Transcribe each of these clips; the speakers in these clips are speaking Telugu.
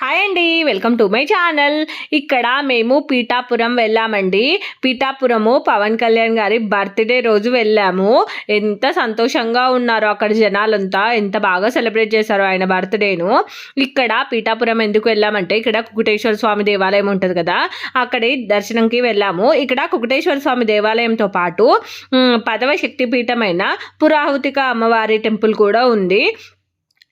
హాయ్ అండి వెల్కమ్ టు మై ఛానల్. ఇక్కడ మేము పీఠాపురం వెళ్ళామండి. పీఠాపురము పవన్ కళ్యాణ్ గారి బర్త్డే రోజు వెళ్ళాము. ఎంత సంతోషంగా ఉన్నారో అక్కడ జనాలంతా. ఎంత బాగా సెలబ్రేట్ చేశారో ఆయన బర్త్డేను. ఇక్కడ పీఠాపురం ఎందుకు వెళ్ళామంటే ఇక్కడ కుకుటేశ్వర స్వామి దేవాలయం ఉంటుంది కదా అక్కడి దర్శనంకి వెళ్ళాము. ఇక్కడ కుకుటేశ్వర స్వామి దేవాలయంతో పాటు పదవ శక్తిపీఠమైన పురాహుతిక అమ్మవారి టెంపుల్ కూడా ఉంది.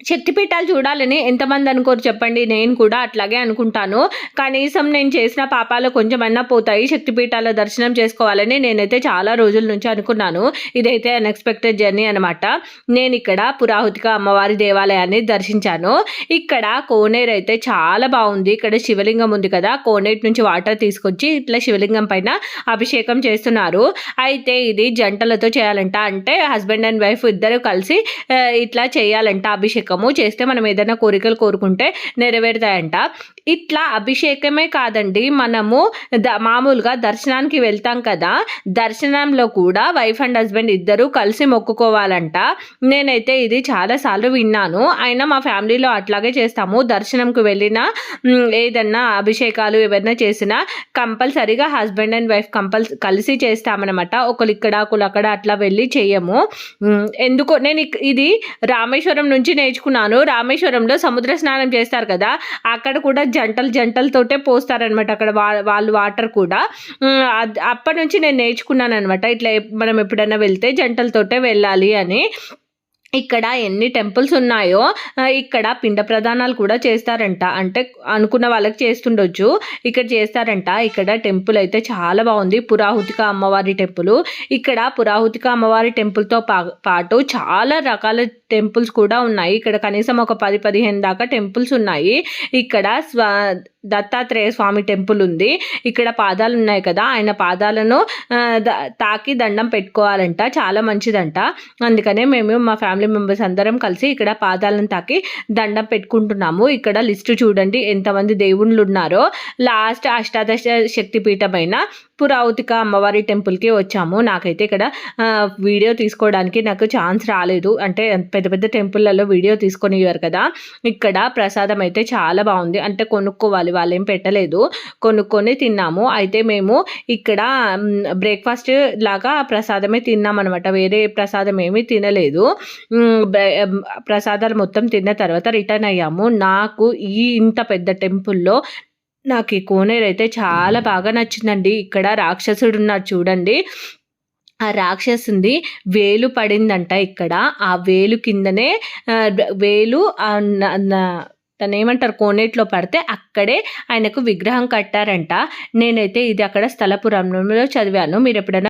శక్తిపీఠాలు చూడాలని ఎంతమంది అనుకోరు చెప్పండి నేను కూడా అట్లాగే అనుకుంటాను. కనీసం నేను చేసిన పాపాలు కొంచెమన్నా పోతాయి శక్తిపీఠాల దర్శనం చేసుకోవాలని నేనైతే చాలా రోజుల నుంచి అనుకున్నాను. ఇదైతే అన్ఎక్స్పెక్టెడ్ జర్నీ అనమాట నేను ఇక్కడ పురాహుతిక అమ్మవారి దేవాలయాన్ని దర్శించాను. ఇక్కడ కోనేరు అయితే చాలా బాగుంది. ఇక్కడ శివలింగం ఉంది కదా కోనేరు నుంచి వాటర్ తీసుకొచ్చి ఇట్లా శివలింగం పైన అభిషేకం చేస్తున్నారు. అయితే ఇది జంటలతో చేయాలంట అంటే హస్బెండ్ అండ్ వైఫ్ ఇద్దరు కలిసి ఇట్లా చేయాలంట అభిషేకం. అభిషేకము చేస్తే మనం ఏదైనా కోరికలు కోరుకుంటే నెరవేరుతాయంట. ఇట్లా అభిషేకమే కాదండి. మనము ద మామూలుగా దర్శనానికి వెళ్తాం కదా దర్శనంలో కూడా వైఫ్ అండ్ హస్బెండ్ ఇద్దరూ కలిసి మొక్కుకోవాలంట. నేనైతే ఇది చాలాసార్లు విన్నాను. అయినా మా ఫ్యామిలీలో అట్లాగే చేస్తాము. దర్శనంకు వెళ్ళిన ఏదన్నా అభిషేకాలు ఏవైనా చేసినా కంపల్సరీగా హస్బెండ్ అండ్ వైఫ్ కంపల్స్ కలిసి చేస్తామన్నమాట. ఒకరు ఇక్కడ ఒకరు అక్కడ అట్లా వెళ్ళి చేయము. ఎందుకో నేను ఇది రామేశ్వరం నుంచి నేర్చుకున్నాను. రామేశ్వరంలో సముద్ర స్నానం చేస్తారు కదా అక్కడ కూడా జంటలు జంటలతోటే పోస్తారనమాట అక్కడ వా వాళ్ళు వాటర్ కూడా. అద్- అప్పటి నుంచి నేను నేర్చుకున్నాను అనమాట ఇట్లా మనం ఎప్పుడైనా వెళ్తే జంటలతోటే వెళ్ళాలి అని. ఇక్కడ ఎన్ని టెంపుల్స్ ఉన్నాయో ఇక్కడ పిండ ప్రదానాలు కూడా చేస్తారంట. అంటే అనుకున్న వాళ్ళకి చేస్తుండొచ్చు. ఇక్కడ చేస్తారంట. ఇక్కడ టెంపుల్ అయితే చాలా బాగుంది. పురాహుతిక అమ్మవారి టెంపుల్. ఇక్కడ పురాహుతిక అమ్మవారి టెంపుల్తో పా పాటు చాలా రకాల టెంపుల్స్ కూడా ఉన్నాయి. ఇక్కడ కనీసం ఒక పది పదిహేను దాకా టెంపుల్స్ ఉన్నాయి. ఇక్కడ స్వా దత్తాత్రేయ స్వామి టెంపుల్ ఉంది. ఇక్కడ పాదాలు ఉన్నాయి కదా. ఆయన పాదాలను తాకి దండం పెట్టుకోవాలంట. చాలా మంచిదంట. అందుకనే మేము మా ఫ్యామిలీ మెంబర్స్ అందరం కలిసి ఇక్కడ పాదాలను తాకి దండం పెట్టుకుంటున్నాము. ఇక్కడ లిస్టు చూడండి. ఎంతమంది దేవుళ్ళు ఉన్నారో లాస్ట్ అష్టాదశ శక్తిపీఠమైన పురావతిక అమ్మవారి టెంపుల్కి వచ్చాము. నాకైతే ఇక్కడ వీడియో తీసుకోవడానికి నాకు ఛాన్స్ రాలేదు. అంటే పెద్ద పెద్ద టెంపుల్లలో వీడియో తీసుకొని ఇవ్వరు కదా. ఇక్కడ ప్రసాదం అయితే చాలా బాగుంది. అంటే కొనుక్కోవాలి. వాళ్ళు ఏం పెట్టలేదు. కొనుక్కొని తిన్నాము. అయితే మేము ఇక్కడ బ్రేక్ఫాస్ట్ లాగా ప్రసాదమే తిన్నాం అనమాట వేరే ప్రసాదం ఏమీ తినలేదు. ప్రసాదాలు మొత్తం తిన్న తర్వాత రిటర్న్ అయ్యాము. నాకు ఈ ఇంత పెద్ద టెంపుల్లో నాకు ఈ కోనేరు అయితే చాలా బాగా నచ్చిందండి. ఇక్కడ రాక్షసుడు ఉన్నారు చూడండి. ఆ రాక్షసుంది వేలు పడిందంట ఇక్కడ. ఆ వేలు కిందనే వేలు తను ఏమంటారు కోనేట్లో పడితే అక్కడే ఆయనకు విగ్రహం కట్టారంట. నేనైతే ఇది అక్కడ స్థలపురంలో చదివాను. మీరు ఎప్పుడైనా